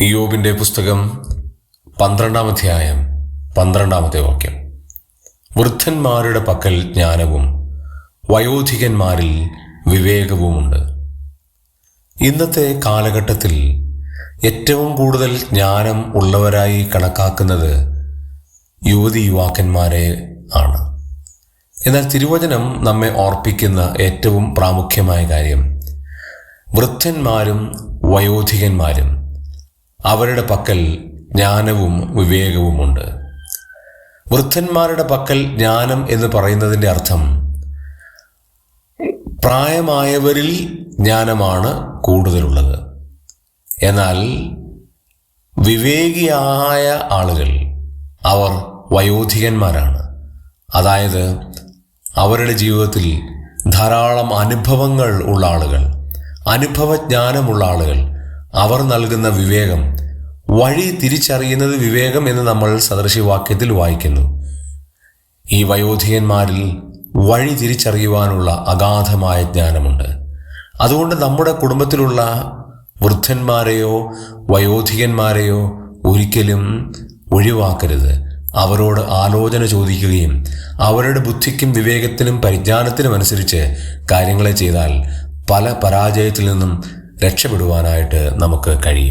ഇയോബിന്റെ പുസ്തകം പന്ത്രണ്ടാം അധ്യായം പന്ത്രണ്ടാമത്തെ വാക്യം. വൃദ്ധന്മാരുടെ പക്കൽ ജ്ഞാനവും വയോധികന്മാരിൽ വിവേകവുമുണ്ട്. ഇന്നത്തെ കാലഘട്ടത്തിൽ ഏറ്റവും കൂടുതൽ ജ്ഞാനം ഉള്ളവരായി കണക്കാക്കുന്നത് യുവതി യുവാക്കന്മാരെ ആണ്. എന്നാൽ തിരുവചനം നമ്മെ ഓർപ്പിക്കുന്ന ഏറ്റവും പ്രാമുഖ്യമായ കാര്യം വൃദ്ധന്മാരും വയോധികന്മാരും അവരുടെ പക്കൽ ജ്ഞാനവും വിവേകവുമുണ്ട്. വൃദ്ധന്മാരുടെ പക്കൽ ജ്ഞാനം എന്ന് പറയുന്നതിന്റെ അർത്ഥം പ്രായമായവരിൽ ജ്ഞാനമാണ് കൂടുതലുള്ളത്. എന്നാൽ വിവേകിയായ ആളുകൾ അവർ വയോധികന്മാരാണ്. അതായത് അവരുടെ ജീവിതത്തിൽ ധാരാളം അനുഭവങ്ങൾ ഉള്ള ആളുകൾ അനുഭവജ്ഞാനമുള്ള ആളുകൾ അവർ നൽകുന്ന വിവേകം. വഴി തിരിച്ചറിയുന്നത് വിവേകം എന്ന് നമ്മൾ സദൃശിവാക്യത്തിൽ വായിക്കുന്നു. ഈ വയോധികന്മാരിൽ വഴി തിരിച്ചറിയുവാനുള്ള അഗാധമായ ജ്ഞാനമുണ്ട്. അതുകൊണ്ട് നമ്മുടെ കുടുംബത്തിലുള്ള വൃദ്ധന്മാരെയോ വയോധികന്മാരെയോ ഒരിക്കലും ഒഴിവാക്കരുത്. അവരോട് ആലോചന ചോദിക്കുകയും അവരുടെ ബുദ്ധിക്കും വിവേകത്തിനും പരിജ്ഞാനത്തിനും അനുസരിച്ച് കാര്യങ്ങളെ ചെയ്താൽ പല പരാജയത്തിൽ നിന്നും രക്ഷപ്പെടുവാനായിട്ട് നമുക്ക് കഴിയും.